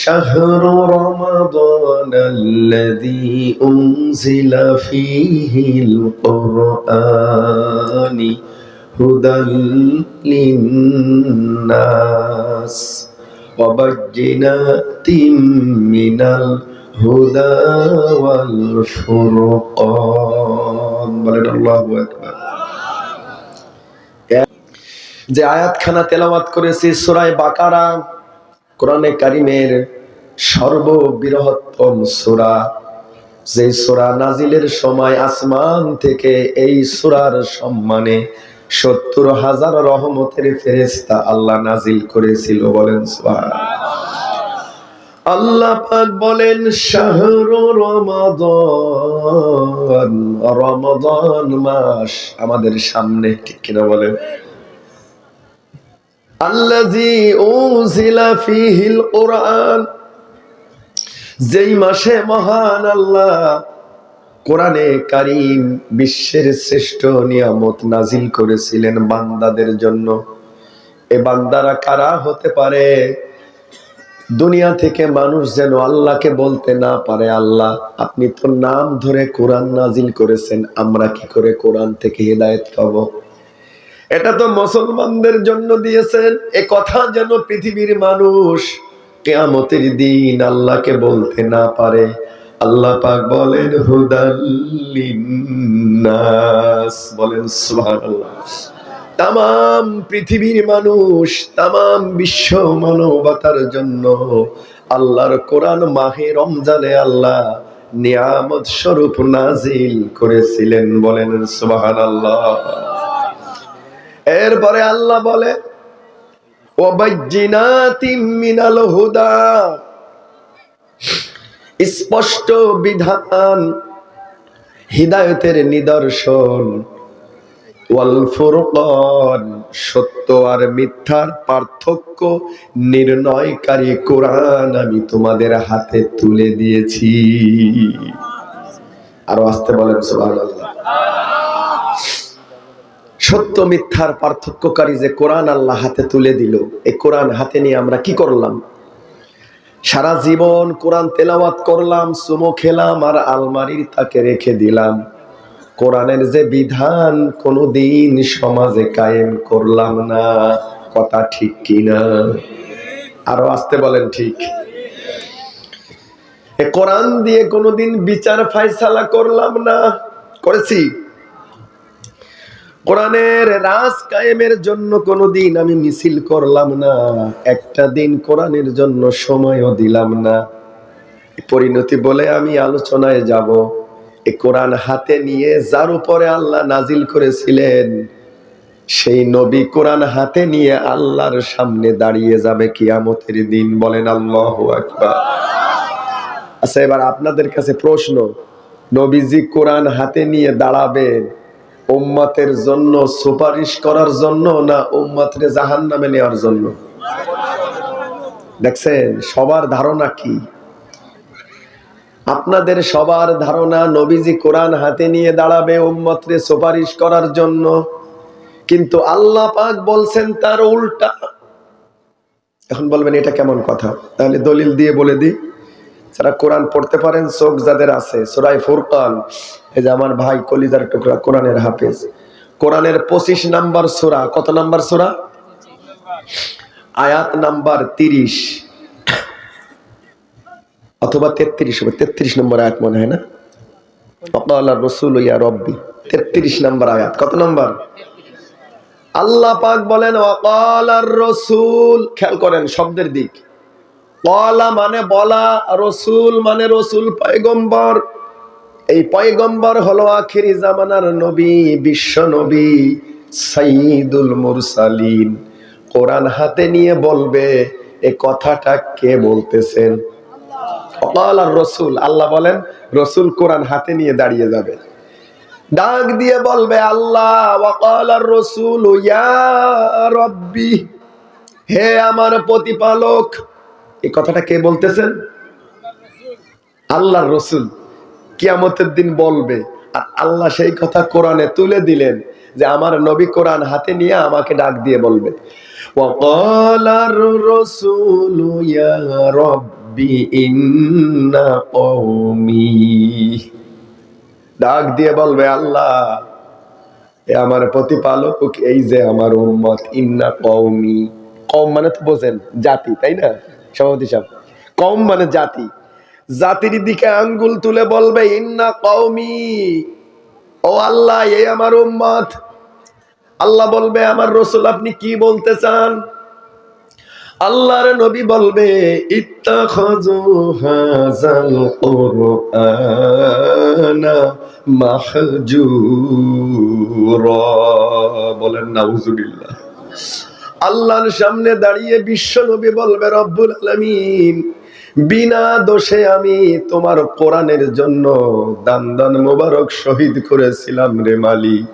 شهر رمضان الذي أنزل فيه القرآن هدى للناس وبينات من الهدى والفرقان বলেন আল্লাহু আকবার যে আয়াতখানা তেলাওয়াত করেছি সূরায়ে বাকারা কোরআনে কারিমের সর্ববৃহত্তম সূরা, যে সূরা নাজিলের সময় আসমান থেকে এই সূরার সম্মানে সত্তর হাজার রহমতের ফেরেস্তা আল্লাহ নাজিল করেছিল বলেন আল্লাহ পাক বলেন, শাহরু রমাদান রমাদান মাস আমাদের সামনে, ঠিক কিনা বলেন? যেই মাসে মহান আল্লাহ কোরআনে কারিম বিশ্বের শ্রেষ্ঠ নিয়ামত নাজিল করেছিলেন বান্দাদের জন্য, এ বান্দারা কারা হতে পারে? দুনিয়া থেকে মানুষ যেন আল্লাহকে বলতে না পারে, আল্লাহ, আপনি তো নাম ধরে কোরআন নাজিল করেছেন, আমরা কি করে কোরআন থেকে হেদায়েত পাবো? এটা তো মুসলমানদের জন্য দিয়েছেন। এ কথা যেন পৃথিবীর মানুষ কেয়ামতের দিন আল্লাহকে বলতে না পারে। আল্লাহ পাক বলেন হুদাল্লিনাস বলেন, সুবহানাল্লাহ। তাম পৃথিবীর মানুষ তাম বিশ্ব মানবতার জন্য আল্লাহর কোরআন মাহে রমজানে আল্লাহ নিয়ামত স্বরূপ নাজিল করেছিলেন বলেন, সুবহানাল্লাহ। এরপরে আল্লাহ বলে স্পষ্ট বিধান, হিদায়তের নিদর্শন। ওয়াল ফুরকান, সত্য আর মিথ্যার পার্থক্য নির্ণয়কারী কোরআন আমি তোমাদের হাতে তুলে দিয়েছি। আরও আসতে বলেন, সুবহানাল্লাহ। সত্য মিথ্যার পার্থক্যকারী যে কোরআন আল্লাহ হাতে তুলে দিল, এই কোরআন হাতে নিয়ে আমরা কি করলাম? সারা জীবন কোরআন তেলাওয়াত করলাম সুমো খেলাম আর আলমারির তাকে রেখে দিলাম। কোরআনের যে বিধান কোনোদিন সমাজে কায়েম করলাম না। কথা ঠিক কিনা আরও আসতে বলেন ঠিক। কোরআন দিয়ে কোনোদিন বিচার ফাইসালা করলাম না। করেছি? কোরআনের রাজ কায়েমের জন্য কোনোদিন আমি মিছিল করলাম না। একটা দিন কোরআনের জন্য সময়ও দিলাম না। পরিণতি বলে আমি আলোচনায় যাব। এ কোরআন হাতে নিয়ে যার উপরে আল্লাহ নাজিল করেছিলেন, সেই নবী কোরআন হাতে নিয়ে আল্লাহর সামনে দাঁড়িয়ে যাবে কিয়ামতের দিন বলেন আল্লাহ আকবার। আচ্ছা এবার আপনাদের কাছে প্রশ্ন, নবীজি কোরআন হাতে নিয়ে দাঁড়াবেন উম্মাতের জন্য সুপারিশ করার জন্য না উম্মাতের জাহান নামে নেওয়ার জন্য? দেখছেন, সবার ধারণা কি? আপনাদের সবার ধারণা নবীজি কোরআন হাতে নিয়ে দাঁড়াবে উম্মতরে সুপারিশ করার জন্য। কিন্তু আল্লাহ পাক বলছেন তার উল্টা। এখন বলবেন, এটা কেমন কথা? তাহলে দলিল দিয়ে বলে দিই। যারা কোরআন পড়তে পারেন, চোখ যাদের আছে সোরাই ফুরকান। এই যে আমার ভাই কলিজার টুকরা কোরআনের হাফেজ। কোরআনের পঁচিশ নাম্বার সোরা, কত নাম্বার সোরা? আয়াত নাম্বার তিরিশ। অথবা তেত্রিশ হবে, তেত্রিশ নম্বর আয়াত মনে হয় না? রসুল ইয়া রব্বি, তেত্রিশ নম্বর আয়াত, কত নম্বর? আল্লাহ পাক বলেন অকালার রসুল, খেয়াল করেন শব্দের দিক। কলা মানে বলা, রসুল মানে রসুল, পয়গম্বর। এই পয়গম্বর হলো আখিরি জামানার নবী, বিশ্ব নবী সাইদুল মুরসালিন। কোরআন হাতে নিয়ে বলবে, এ কথাটা কে বলতেছেন? আর রসুল, আল্লাহ বলেন, রসুল কোরআন হাতে নিয়ে দাঁড়িয়ে যাবে। ডাক দিয়ে বলবে, আল্লাহ রসুল হে আমার প্রতিপালক এই কথাটা কে বলতেছেন? আল্লাহ রসুল। কিয়ামতের দিন বলবে। আর আল্লাহ সেই কথা কোরআনে তুলে দিলেন যে আমার নবী কোরআন হাতে নিয়ে আমাকে ডাক দিয়ে বলবে। ডাক দিয়ে বলবে, আল্লাহ, এ আমার প্রতিপালক এই যে আমার উম্মত, ইন্না কৌমি কম মানে তো বোঝেন, জাতি, তাই না? সভাপতি সাহেব, কম মানে জাতি। জাতির দিকে আঙ্গুল তুলে বলবে, ইন্না কওমি, ও আল্লাহ এই আমার উম্মত। আল্লাহ বলবে, আমার রসুল, আপনি কি বলতে চান? আল্লাহর নবী বলবে, ইত্তাখাযু হাযাল কুরআনা বলেন, নাউজুবিল্লাহ। আল্লাহর সামনে দাঁড়িয়ে বিশ্ব নবী বলবে, রব্বুল আলামিন, বিনা দোষে আমি তোমার কোরআনের জন্য দান দান মোবারক শহীদ করেছিলাম রে মালিক।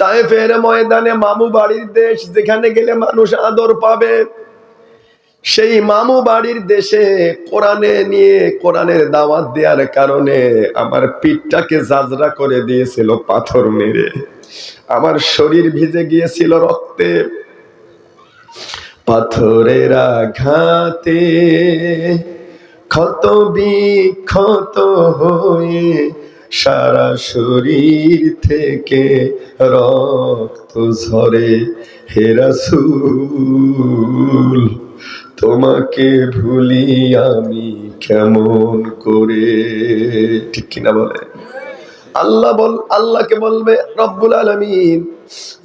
তায়েফের ময়দানে মামু বাড়ির দেশ, যেখানে গেলে মানুষ আদর পাবে, সেই মামু বাড়ির দেশে কোরআনে নিয়ে, কোরআনের দাওয়াত দেওয়ার কারণে আমার পিঠটাকে জাজরা করে দিয়েছিল পাথর মেরে। আমার শরীর ভিজে গিয়েছিল রক্তে। পাথরের আঘাতে ক্ষত বিক্ষত হয়ে সারা শরীর থেকে রক্ত ঝরে। হেরাসুল তোমাকে ভুলি আমি কেমন করে? ঠিক কিনা বলে আল্লাহ বল আল্লাহকে বলবে, রব্বুল আলমিন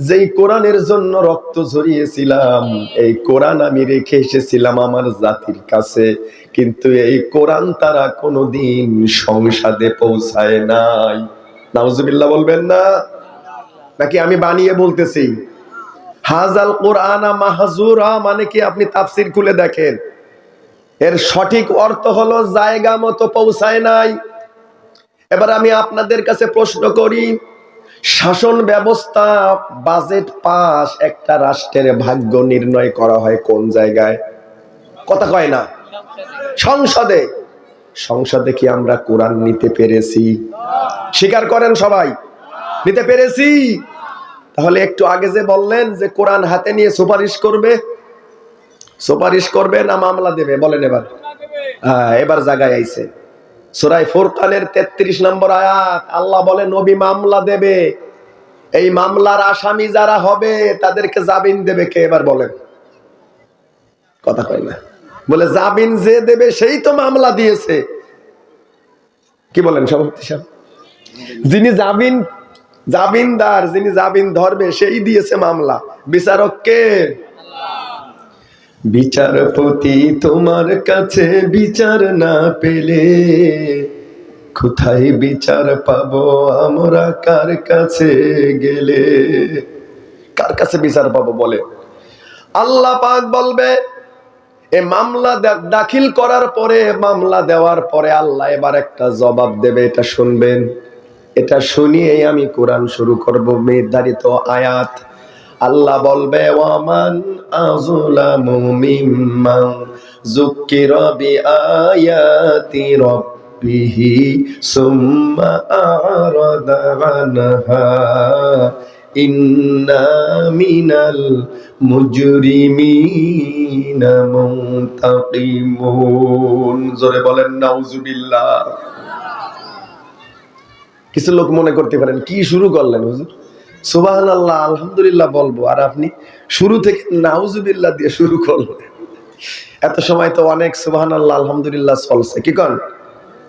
যেই কোরআনের জন্য রক্ত ঝরিয়েছিলাম, এই কোরআন আমি রেখে এসেছিলাম আমার জাতির কাছে। কিন্তু এই কোরআন তারা কোনোদিন সংসদে পৌঁছায় নাই। নাউজুবিল্লাহ বলবেন না? নাকি আমি বানিয়ে বলতেছি? হাজাল কোরআনা মাহাজুরা মানে কি আপনি তাফসির খুলে দেখেন? এর সঠিক অর্থ হলো জায়গা মতো পৌঁছায় নাই। এবার আমি আপনাদের কাছে প্রশ্ন করি শাসন ব্যবস্থা বাজেট পাস একটা রাষ্ট্রের ভাগ্য নির্ণয় করা হয় কোন জায়গায়? কথা কয় না। সংসদে। সংসদে কি আমরা কোরআন নিতে পেরেছি? স্বীকার করেন সবাই। নিতে পেরেছি। তাহলে একটু আগে যে বললেন যে কোরআন হাতে নিয়ে সুপারিশ করবে সুপারিশ করবে না মামলা দেবে? বলেন এবার। হ্যাঁ এবার জায়গায় আইছে। সুরাই ফুরকানের তেত্রিশ নম্বর আয়াত, আল্লাহ বলে, নবী মামলা দেবে। এই মামলার আসামি যারা হবে, তাদেরকে জামিন দেবে। কে এবার বলেন? কথা কয় না। বলে, জামিন যে দেবে, সেই তো মামলা দিয়েছে। কি বলেন সভাপতি সাহেব? যিনি জামিন, জামিনদার, যিনি জামিন ধরবে, সেই দিয়েছে মামলা। বিচারক কে? বিচারপতি তোমার কাছে বিচার না পেলে কোথায় বিচার পাব? আমরা কার কাছে গেলে? কার কাছে বিচার পাবো বলে? আল্লাহ পাক বলবে, এ মামলা দাখিল করার পরে, মামলা দেওয়ার পরে আল্লাহ এবার একটা জবাব দেবে, এটা শুনবেন। এটা শুনিয়েই আমি কোরআন শুরু করব। নির্ধারিত আয়াত আল্লাহ বলবে, ওয়ামান আযলামু মিম্মান যুক্কিরা বিআয়াতি রাব্বিহি সুম্মা আরাদা আনহা। ইন্না মিনাল মুজরিমিনা মুনতাকিমুন। জোরে বলেন, নাউজুবিল্লাহ। কিছু লোক মনে করতে পারেন, কি শুরু করলেন হুজুর? সুবাহান আল্লাহ আলহামদুলিল্লাহ বলব। আর আপনি শুরু থেকে নাউজুবিল্লাহ দিয়ে শুরু করলেন। এত সময় তো অনেক সুবাহান আল্লাহ আলহামদুলিল্লাহ চলছে। কি কন?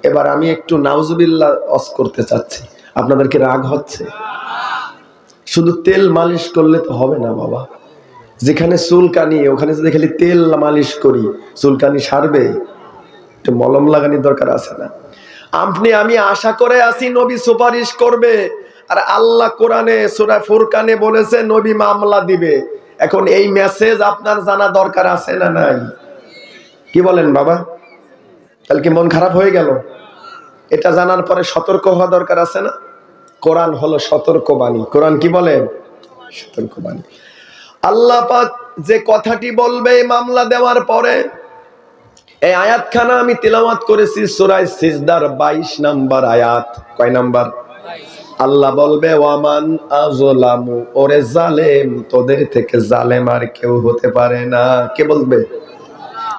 এবার আমি একটু নাউজুবিল্লাহ অস করতে চাচ্ছি। আপনাদেরকে রাগ হচ্ছে? শুধু তেল মালিশ করলে তো হবে না বাবা। যেখানে চুলকানি, ওখানে যদি খালি তেল মালিশ করি, চুলকানি সারবে? একটু মলম লাগানোর দরকার আছে না। আপনি, আমি আশা করে আসি নবী সুপারিশ করবে। আর আল্লাহ কোরআনে, সূরা ফুরকানে বলেছে, নবী মামলা দিবে। এখন এই মেসেজ আপনার জানা দরকার আছে না নাই? কি বলেন বাবা? তাহলে কি মন খারাপ হয়ে গেল? এটা জানার পরে সতর্ক হওয়া দরকার আছে না? কোরআন হলো সতর্ক বাণী কোরআন কি বলে? সতর্ক বাণী আল্লাহ পাক যে কথাটি বলবে মামলা দেওয়ার পরে, এই আয়াতখানা আমি তেলাওয়াত করেছি সূরায় সিজদার 22 নাম্বার আয়াত। কয় নাম্বার? আল্লাহ বলবে, ওয়ামান আযলামু ওরে জালেম, তোদের থেকে জালেম আর কেউ হতে পারে না। কে বলবে?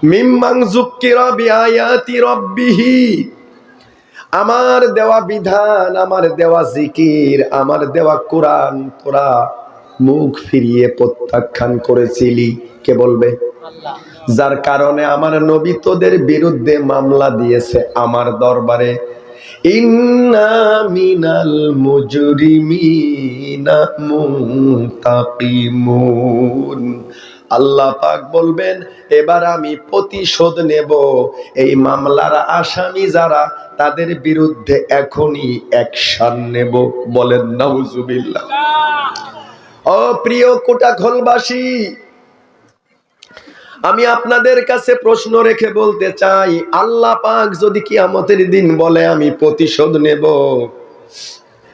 মিম্মাং যুক্কিরা বিআয়াতি রাব্বিহি আমার দেওয়া বিধান, আমার দেওয়া জিকির, আমার দেওয়া কোরআন, তোরা মুখ ফিরিয়ে প্রত্যাখ্যান করেছিলি। কে বলবে? যার কারণে আমার নবী তোদের বিরুদ্ধে মামলা দিয়েছে আমার দরবারে। ইন্না মিনাল মুজরিমিনা মুনতাকিমুন। আল্লাহ পাক বলবেন এবার আমি প্রতিশোধ নেব এই মামলার আসামি যারা তাদের বিরুদ্ধে এখনই অ্যাকশন নেব। বলেন নাউজুবিল্লাহ। ও প্রিয় কোটাখলবাসী আমি আপনাদের কাছে প্রশ্ন রেখে বলতে চাই, আল্লাহ পাক যদি কিয়ামতের দিন বলে, আমি প্রতিশোধ নেব।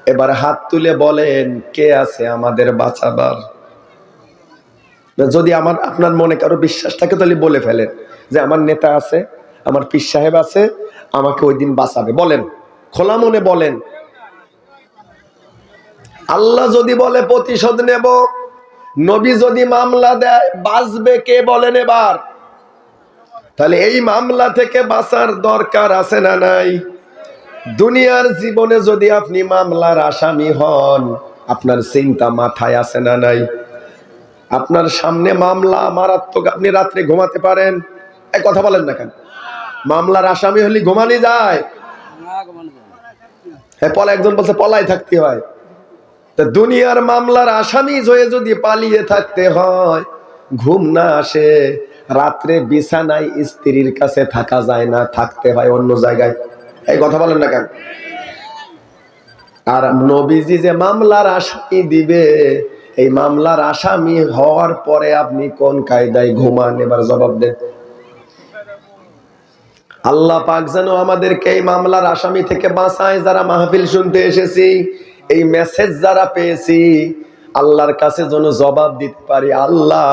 এবার হাত তুলে বলেন, কে আছে আমাদের বাঁচাবার? যদি আমার, আপনার মনে কারও বিশ্বাস থাকে, তাহলে বলে ফেলেন যে আমার নেতা আছে, আমার পীর সাহেব আছে, আমাকে ওই দিন বাঁচাবে। বলেন, খোলা মনে বলেন। আল্লাহ যদি বলে, প্রতিশোধ নেব নবী যদি মামলা দেয় বাঁচবে কে বলেন এবার? তাহলে এই মামলা থেকে বাঁচার দরকার আছে না নাই? দুনিয়ার জীবনে যদি আপনি মামলার আসামি হন আপনার চিন্তা মাথায় আছে না নাই? আপনার সামনে মামলা মারাত্মক আপনি রাত্রে ঘুমাতে পারেন। এক কথা বলেন না কেন? মামলার আসামি হলে ঘুমানি যায়। হ্যাঁ পলা একজন বলছে পলাই থাকতে হয়। তা দুনিয়ার মামলার আসামি হয়ে যদি পালিয়ে থাকতে হয়, ঘুম না আসে, রাত্রে বিছানায় স্ত্রীর কাছে থাকা যায় না, থাকতে হয় অন্য জায়গায়। এই কথা বলেন না কেন? আর নবীজি যে মামলার আসামি দিবে, এই মামলার আসামি হওয়ার পরে আপনি কোন কায়দায় ঘুমান? এবার জবাব দেন। আল্লাহ পাক যেন আমাদেরকে এই মামলার আসামি থেকে বাঁচায়। যারা মাহফিল শুনতে এসেছি এই মেসেজ যারা পেয়েছি, আল্লাহর কাছে যেন জবাব দিতে পারি, আল্লাহ,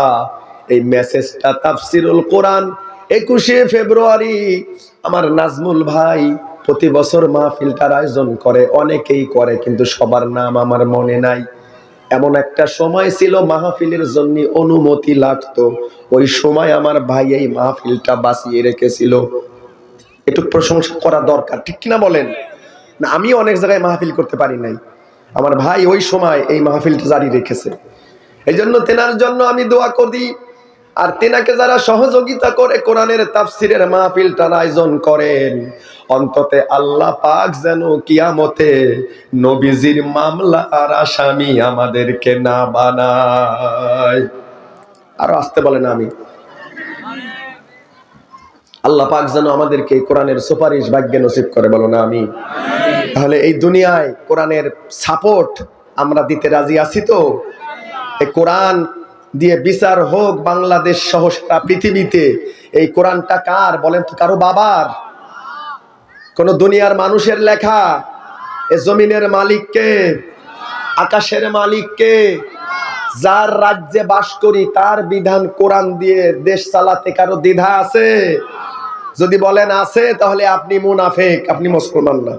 এই মেসেজটা তাফসিরুল কোরআন একুশে ফেব্রুয়ারি আমার নাজমুল ভাই প্রতি বছর মাহফিলটার আয়োজন করে, অনেকেই করে, কিন্তু সবার নাম আমার মনে নাই। এমন একটা সময় ছিল মাহফিলের জন্য অনুমতি লাগতো। ওই সময় আমার ভাই এই মাহফিলটা বাঁচিয়ে রেখেছিল। একটু প্রশংসা করা দরকার, ঠিক কিনা বলেন? না, আমি অনেক জায়গায় মাহফিল করতে পারি নাই। আমার ভাই ওই সময় এই মাহফিলটা জারি রেখেছে। এই জন্য তেনার জন্য আমি দোয়া করি, আর তেনাকে যারা সহযোগিতা করে কোরআনের তাফসিরের মাহফিলটার আয়োজন করেন, অন্ততে আল্লাহ পাক যেন কিয়ামতে নবীজির মামলা আর আসামি আমাদেরকে না বানায়। আরও আসতে বলেন আমি। আল্লাহ পাক যেন আমাদেরকে কোরআনের সুপারিশ ভাগ্যে নসিব করে বলো না আমি তাহলে এই দুনিয়ায় কোরআনের সাপোর্ট আমরা দিতে রাজি আছি তো? এই কোরআন দিয়ে বিচার হোক বাংলাদেশ সহ সারা পৃথিবীতে, এই কোরআনটা কার বলেন তো কারও বাবার? কোন দুনিয়ার মানুষের লেখা? এ জমিনের মালিককে? আকাশের মালিককে? যার রাজ্যে বাস করি, তার বিধান কোরআন দিয়ে দেশ চালাতে কারও দ্বিধা আছে? যদি বলেন আছে, তাহলে আপনি মুনাফেক, আপনি মুসলমান না।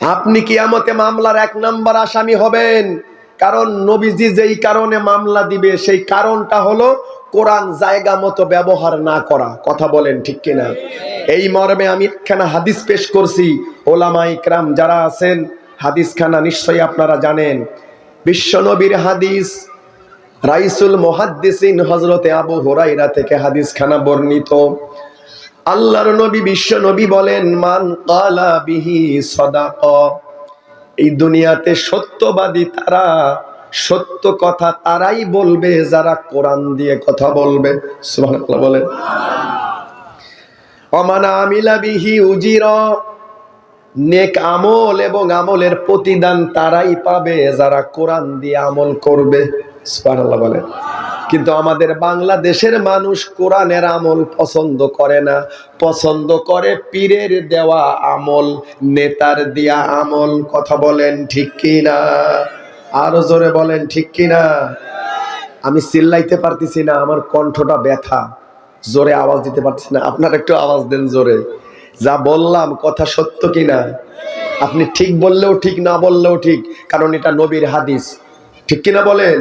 আপনি কি কিয়ামতে মামলার এক নাম্বার আসামি হবেন। কারণ নবীজি যেই কারণে মামলা দিবে, সেই কারণটা হলো কোরআন জায়গা মতো ব্যবহার না করা। কথা বলেন ঠিক কিনা? এই মর্মে আমি একখানা হাদিস পেশ করছি। ওলামা ইকরাম যারা আছেন হাদিস খানা নিশ্চয়ই আপনারা জানেন। বিশ্ব নবীর হাদিস, রাইসুল মুহাদ্দিসিন হজরতে আবু হুরাইরা থেকে হাদিস খানা বর্ণিত। আল্লাহর নবী, বিশ্ব নবী বলেন, মান কালা বিহি সদাক। এই দুনিয়াতে সত্যবাদী তারা, সত্য কথা তারাই বলবে, যারা কোরআন দিয়ে কথা বলবে। সুবহানাল্লাহ বলেন। অমানা আমিলা বিহি উজির। নেক আমল এবং আমলের প্রতিদান তারাই পাবে, যারা কোরআন দিয়ে আমল করবে। সুবহানাল্লাহ বলেন। কিন্তু আমাদের বাংলাদেশের মানুষ কোরআনের আমল পছন্দ করে না। পছন্দ করে পীরের দেওয়া আমল, নেতার দেয়া আমল। কথা বলেন ঠিক কি না আরও জোরে বলেন ঠিক কি না আমি চিল্লাইতে পারতেছি না, আমার কণ্ঠটা ব্যথা। জোরে আওয়াজ দিতে পারতেছি না, আপনার একটু আওয়াজ দেন জোরে। যা বললাম কথা সত্য কি না আপনি ঠিক বললেও ঠিক, না বললেও ঠিক, কারণ এটা নবীর হাদিস। ঠিক কিনা বলেন?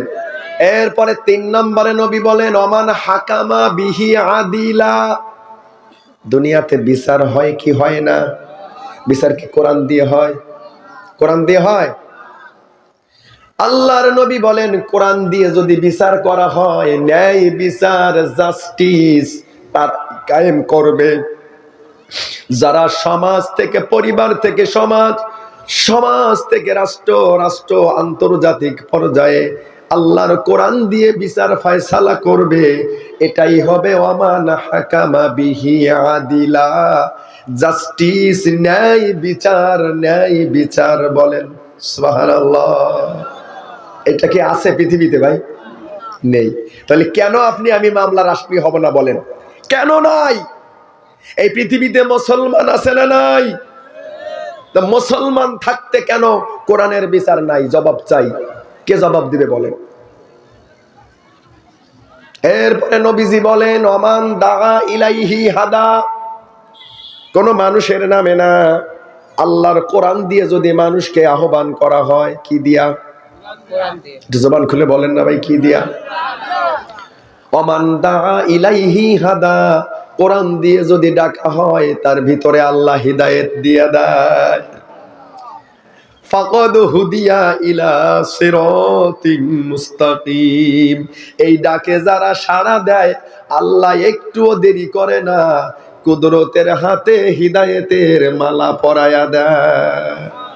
এরপরে তিন নম্বরে নবী বলেন অমান হাকামা বিহি আদিলা। দুনিয়াতে বিচার হয় কি হয় না? বিচার কি কোরআন দিয়ে হয়? কোরআন দিয়ে হয়? আল্লাহর নবী বলেন, কোরআন দিয়ে যদি বিচার করা হয়, ন্যায় বিচার জাস্টিস তার কায়েম করবে। যারা সমাজ থেকে, পরিবার থেকে, সমাজ সমাজ থেকে রাষ্ট্র রাষ্ট্র আন্তর্জাতিক পর্যায়ে আল্লাহর কোরআন দিয়ে বিচার ফয়সালা করবে, এটাই হবে ওমান হাকামা বিহি আদিলা। জাস্টিস ন্যায় বিচার ন্যায় বিচার বলেন, সুবহানাল্লাহ। এটা কি আছে পৃথিবীতে ভাই? নেই। তাহলে কেন আপনি আমি মামলার আসামি হব না বলেন? কেন নাই? এই পৃথিবীতে মুসলমান আছে না নাই? মুসলমান থাকতে কেন কোরআনের বিচার নাই? জবাব চাই। কে জবাব দিবে বলেন? এরপরে নবীজি বলেন অমান দাগা ইলাইহি হাদা। কোন মানুষের নামে না। আল্লাহর কোরআন দিয়ে যদি মানুষকে আহ্বান করা হয়, কি দিয়া? জবান খুলে বলেন না ভাই, কি দিয়া? অমান দাগা ইলাইহি হাদা। কোরআন দিয়ে যদি ডাকা হয়, তার ভিতরে আল্লাহ হিদায়েত দিয়ে দেয়। ফাকদ হুদিয়া ইলা সিরাতিন মুস্তাকিম। এই ডাকে যারা সাড়া দেয়, আল্লাহ একটুও দেরি করে না, কুদরতের হাতে হিদায়েতের মালা পরায়া দেয়।